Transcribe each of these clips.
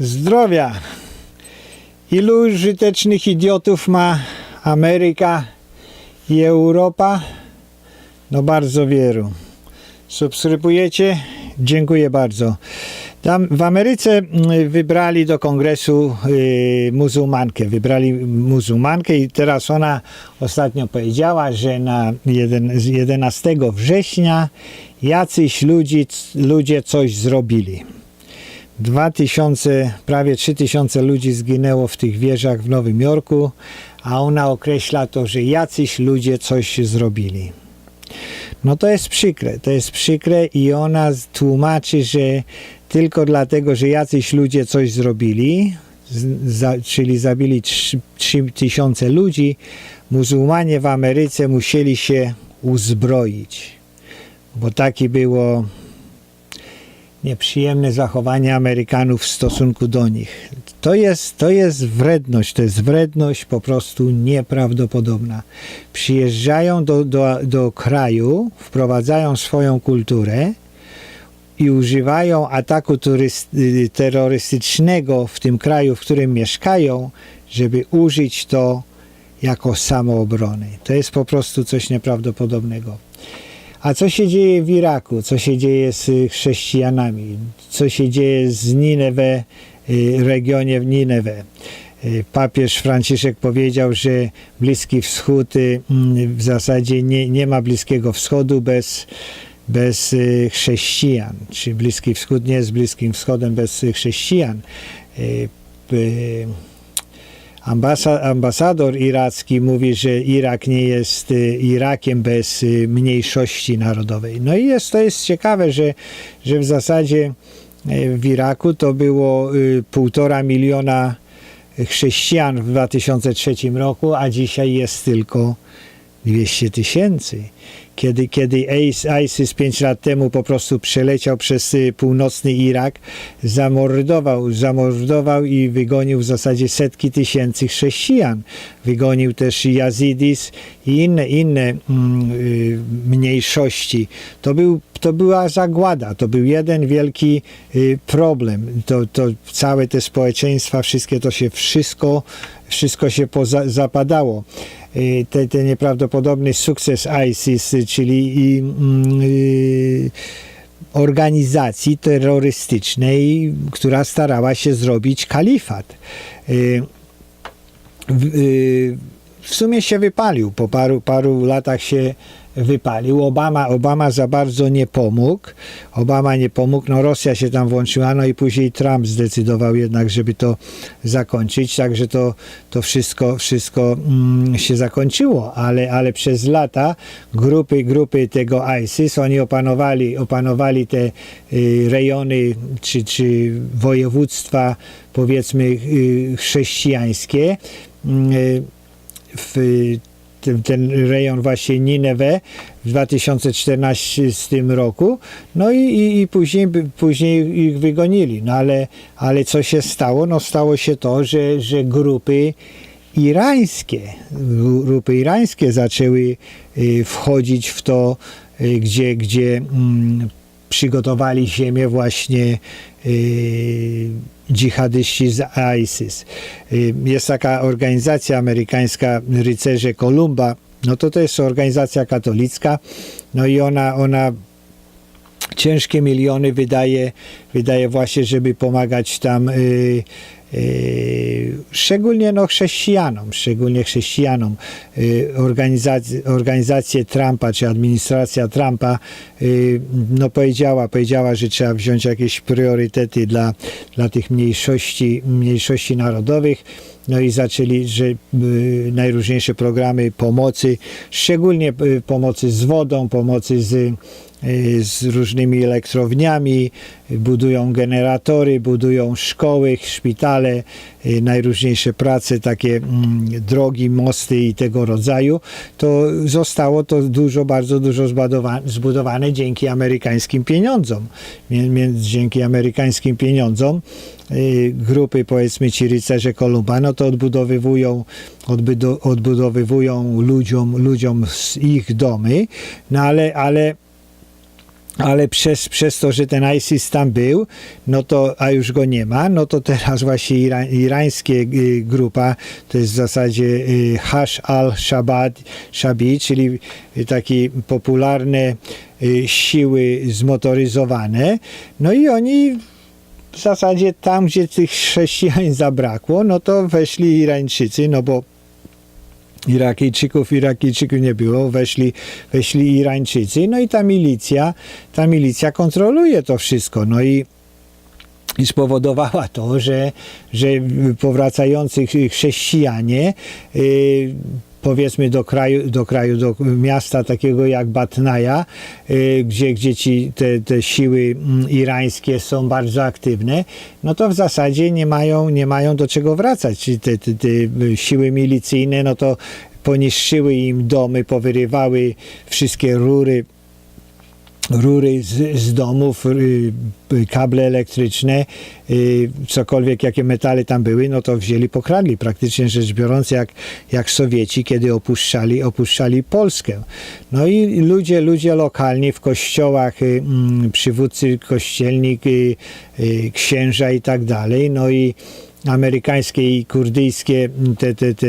Zdrowia. Ilu użytecznych idiotów ma Ameryka i Europa? No bardzo wielu. Subskrybujecie? Dziękuję bardzo. Tam w Ameryce mm, wybrali do kongresu y, muzułmankę. Wybrali muzułmankę i teraz ona ostatnio powiedziała, że na jeden, z 11 września jacyś ludzi, ludzie coś zrobili. 2000, prawie 3000 ludzi zginęło w tych wieżach w Nowym Jorku, a ona określa to, że jacyś ludzie coś zrobili. No to jest przykre, to jest przykre i ona tłumaczy, że tylko dlatego, że jacyś ludzie coś zrobili, za, czyli zabili 3000 ludzi, muzułmanie w Ameryce musieli się uzbroić, bo taki było nieprzyjemne zachowanie Amerykanów w stosunku do nich. To jest, to jest wredność, to jest wredność po prostu nieprawdopodobna. Przyjeżdżają do, do, do kraju, wprowadzają swoją kulturę i używają ataku terrorystycznego w tym kraju, w którym mieszkają, żeby użyć to jako samoobrony. To jest po prostu coś nieprawdopodobnego. A co się dzieje w Iraku? Co się dzieje z chrześcijanami? Co się dzieje z Ninewę, y, regionie Ninewę? Y, Papież Franciszek powiedział, że Bliski Wschód y, w zasadzie nie, nie ma Bliskiego Wschodu bez, bez chrześcijan. Czy Bliski Wschód nie jest Bliskim Wschodem bez chrześcijan. Ambasa, ambasador iracki mówi, że Irak nie jest y, Irakiem bez y, mniejszości narodowej. No i jest, to jest ciekawe, że, że w zasadzie y, w Iraku to było półtora miliona chrześcijan w 2003 roku, a dzisiaj jest tylko 200 tysięcy. Kiedy, kiedy IS- ISIS 5 lat temu po prostu przeleciał przez y, północny Irak, zamordował, zamordował i wygonił w zasadzie setki tysięcy chrześcijan. Wygonił też Yazidis i inne, inne mm, y, mniejszości. To, był, to była zagłada, to był jeden wielki y, problem. To, to całe te społeczeństwa, wszystkie to się wszystko, wszystko się poza, zapadało y, te, ten nieprawdopodobny sukces ISIS, y, czyli i, mm, y, organizacji terrorystycznej, która starała się zrobić kalifat. Y, w, y, w sumie się wypalił, po paru, paru latach się wypalił. Obama, Obama za bardzo nie pomógł. Obama nie pomógł, no Rosja się tam włączyła, no i później Trump zdecydował jednak, żeby to zakończyć, także to, to wszystko, wszystko mm, się zakończyło, ale, ale przez lata grupy, grupy tego ISIS, oni opanowali, opanowali te y, rejony czy, czy województwa powiedzmy y, chrześcijańskie. Y, w ten, ten rejon właśnie Ninewę w 2014 roku, no i, i, i później, później ich wygonili. No ale, ale co się stało? No stało się to, że, że grupy irańskie, grupy irańskie zaczęły y, wchodzić w to, y, gdzie, gdzie mm, przygotowali ziemię właśnie y, dżihadyści z ISIS. Y, Jest taka organizacja amerykańska Rycerze Kolumba, no to to jest organizacja katolicka, no i ona, ona ciężkie miliony wydaje, wydaje właśnie, żeby pomagać tam y, szczególnie no, chrześcijanom, szczególnie chrześcijanom. Y, organizacje, organizacje Trumpa, czy administracja Trumpa y, no, powiedziała, powiedziała, że trzeba wziąć jakieś priorytety dla, dla tych mniejszości, mniejszości narodowych. No i zaczęli, że najróżniejsze programy pomocy, szczególnie pomocy z wodą, pomocy z, z różnymi elektrowniami, budują generatory, budują szkoły, szpitale, y, najróżniejsze prace, takie mm, drogi, mosty i tego rodzaju, to zostało to dużo, bardzo dużo zbudowa- zbudowane dzięki amerykańskim pieniądzom. Dzięki amerykańskim pieniądzom y, grupy, powiedzmy ci rycerze Kolumba, no to odbudowywują, odbudo- odbudowywują ludziom, ludziom ich domy, no ale, ale ale przez, przez to, że ten ISIS tam był, no to, a już go nie ma, no to teraz właśnie ira, irańskie y, grupa, to jest w zasadzie y, Hash al-Shabaab, Shabi, czyli y, takie popularne y, siły zmotoryzowane, no i oni w zasadzie tam, gdzie tych chrześcijan zabrakło, no to weszli Irańczycy, no bo Irakijczyków, Irakijczyków nie było, weszli, weszli Irańczycy, no i ta milicja, ta milicja kontroluje to wszystko, no i i spowodowała to, że, że powracający chrześcijanie y, powiedzmy do kraju, do kraju, do miasta takiego jak Batnaja, y, gdzie, gdzie ci te, te siły mm, irańskie są bardzo aktywne, no to w zasadzie nie mają, nie mają do czego wracać. Te, te, te siły milicyjne, no to poniszczyły im domy, powyrywały wszystkie rury rury z, z domów, y, kable elektryczne, y, cokolwiek, jakie metale tam były, no to wzięli, pokradli. Praktycznie rzecz biorąc, jak, jak Sowieci, kiedy opuszczali, opuszczali Polskę. No i ludzie, ludzie lokalni w kościołach, y, mm, przywódcy kościelni, księża i tak dalej, no i amerykańskie i kurdyjskie te, te, te,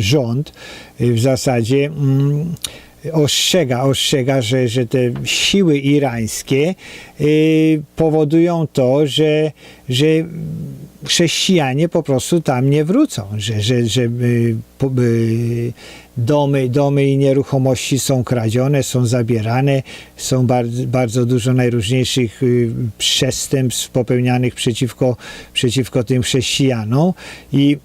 rząd w zasadzie mm, ostrzega, ostrzega że, że te siły irańskie y, powodują to, że, że chrześcijanie po prostu tam nie wrócą, że, że, że y, y, domy, domy i nieruchomości są kradzione, są zabierane, są bardzo, bardzo dużo najróżniejszych przestępstw popełnianych przeciwko, przeciwko tym chrześcijanom i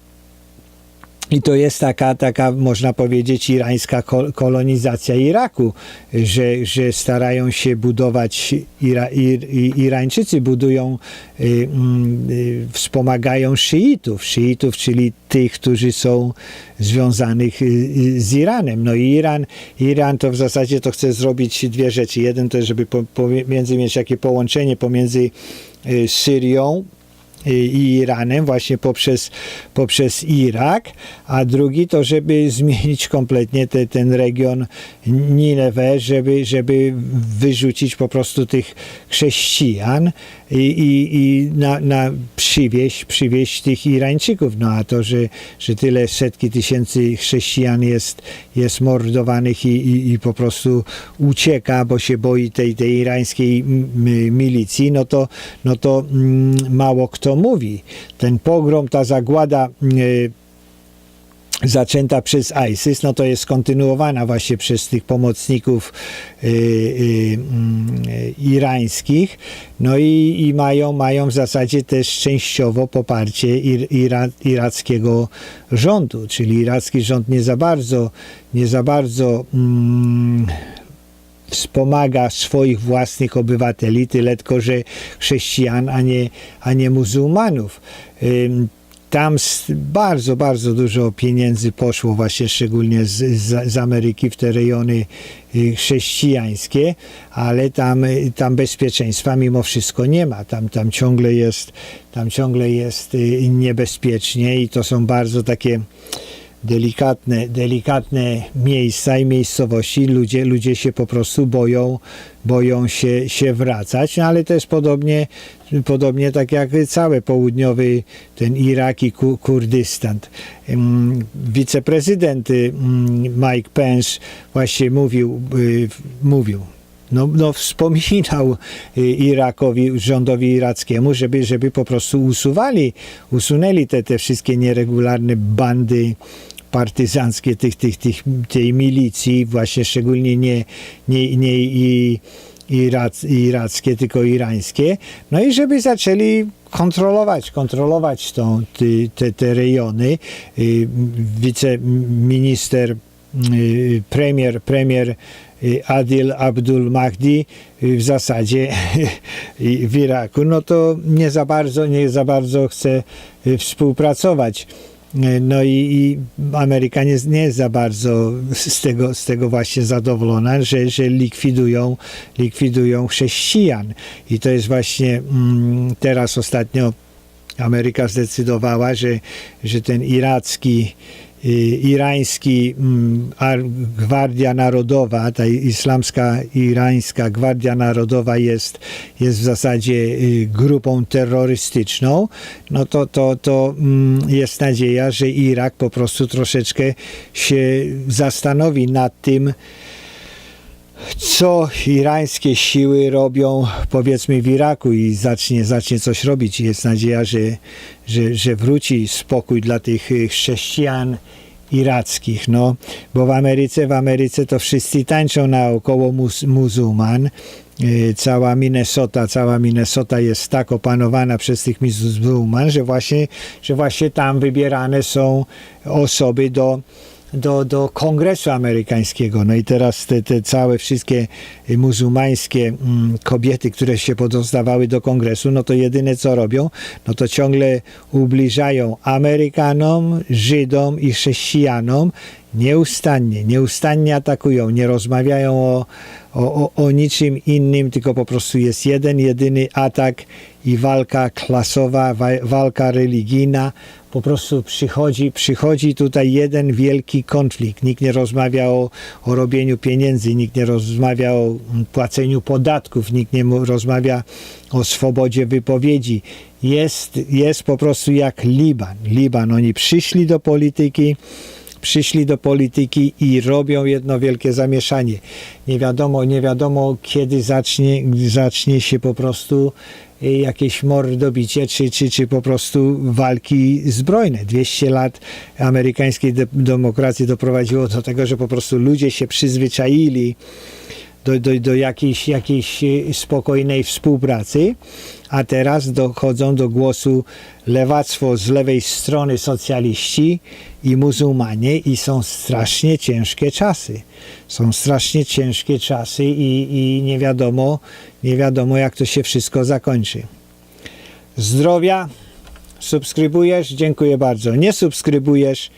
i to jest taka, taka można powiedzieć, irańska kolonizacja Iraku, że, że starają się budować, Ira, Ir, Irańczycy budują, y, y, wspomagają szyitów, szyitów, czyli tych, którzy są związanych y, z Iranem. No i Iran, Iran to w zasadzie to chce zrobić dwie rzeczy. Jeden to, żeby pomiędzy mieć takie połączenie pomiędzy y, Syrią, i Iranem właśnie poprzez, poprzez Irak, a drugi to, żeby zmienić kompletnie te, ten region Ninewę, żeby, żeby wyrzucić po prostu tych chrześcijan i, i, i na, na przywieźć, tych Irańczyków. No a to, że, że tyle setki tysięcy chrześcijan jest, jest mordowanych i, i, i po prostu ucieka, bo się boi tej, tej irańskiej milicji, no to, no to mm, mało kto mówi. Ten pogrom, ta zagłada y, zaczęta przez ISIS, no to jest kontynuowana właśnie przez tych pomocników y, y, y, irańskich, no i, i, mają, mają w zasadzie też częściowo poparcie ir, ira, irackiego rządu, czyli iracki rząd nie za bardzo, nie za bardzo mm, wspomaga swoich własnych obywateli, tyle tylko, że chrześcijan, a nie, a nie muzułmanów. Tam bardzo, bardzo dużo pieniędzy poszło właśnie szczególnie z, z, Ameryki w te rejony y, chrześcijańskie, ale tam, y, tam bezpieczeństwa mimo wszystko nie ma. Tam, tam, ciągle jest, tam ciągle jest y, niebezpiecznie i to są bardzo takie delikatne, delikatne miejsca i miejscowości, ludzie, ludzie się po prostu boją, boją się, się wracać, no ale też podobnie, podobnie tak jak cały południowy ten Irak i Kurdystan. Wiceprezydent Mike Pence właśnie mówił, y, mówił no, no, wspominał y, Irakowi, rządowi irackiemu, żeby, żeby po prostu usuwali, usunęli te, te wszystkie nieregularne bandy partyzanckie tych, tych, tych, tej milicji, właśnie szczególnie nie, nie, nie i, irac, irackie, tylko irańskie, no i żeby zaczęli kontrolować, kontrolować tą, te, te rejony. Y, wiceminister, premier, premier y, Adil Abdul Mahdi w zasadzie w Iraku, no to nie za bardzo, nie za bardzo chce współpracować no i, i Ameryka nie, jest za bardzo z tego, z tego właśnie zadowolona, że, że likwidują, likwidują chrześcijan. I to jest właśnie mm, teraz ostatnio Ameryka zdecydowała, że, że ten iracki, y, irański mm, ar- Gwardia Narodowa, ta islamska irańska Gwardia Narodowa jest, jest w zasadzie y, grupą terrorystyczną, no to, to, to mm, jest nadzieja, że Irak po prostu troszeczkę się zastanowi nad tym, co irańskie siły robią powiedzmy w Iraku i zacznie, zacznie coś robić. Jest nadzieja, że, że, że wróci spokój dla tych y, chrześcijan irackich, no, bo w Ameryce, w Ameryce to wszyscy tańczą naokoło mus, muzułman. Y, Cała Minnesota, cała Minnesota jest tak opanowana przez tych muzułman, że właśnie, że właśnie tam wybierane są osoby do, do, do kongresu amerykańskiego. No i teraz te, te całe wszystkie muzułmańskie mm, kobiety, które się podostawały do kongresu, no to jedyne co robią, no to ciągle ubliżają Amerykanom, Żydom i chrześcijanom nieustannie, nieustannie atakują, nie rozmawiają o, o, o, niczym innym, tylko po prostu jest jeden, jedyny atak i walka klasowa, wa- walka religijna. Po prostu przychodzi, przychodzi tutaj jeden wielki konflikt. Nikt nie rozmawia o, o robieniu pieniędzy, nikt nie rozmawia o płaceniu podatków, nikt nie rozmawia o swobodzie wypowiedzi. Jest, jest po prostu jak Liban. Liban, oni przyszli do polityki, przyszli do polityki i robią jedno wielkie zamieszanie. Nie wiadomo, nie wiadomo kiedy zacznie, zacznie się po prostu y, jakieś mordobicie, czy, czy, czy po prostu walki zbrojne. 200 lat amerykańskiej de- demokracji doprowadziło do tego, że po prostu ludzie się przyzwyczaili do, do, do jakiejś, jakiejś y, spokojnej współpracy, a teraz dochodzą do głosu lewactwo z lewej strony socjaliści i muzułmanie i są strasznie ciężkie czasy. Są strasznie ciężkie czasy i, i nie wiadomo, nie wiadomo jak to się wszystko zakończy. Zdrowia, subskrybujesz? Dziękuję bardzo. Nie subskrybujesz?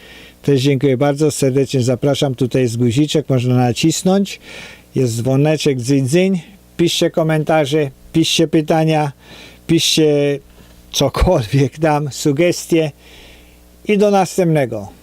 Też dziękuję bardzo. Serdecznie zapraszam. Tutaj jest guziczek, można nacisnąć. Jest dzwoneczek, dzyń, dzyń. Piszcie komentarze, piszcie pytania, piszcie cokolwiek dam, sugestie i do następnego.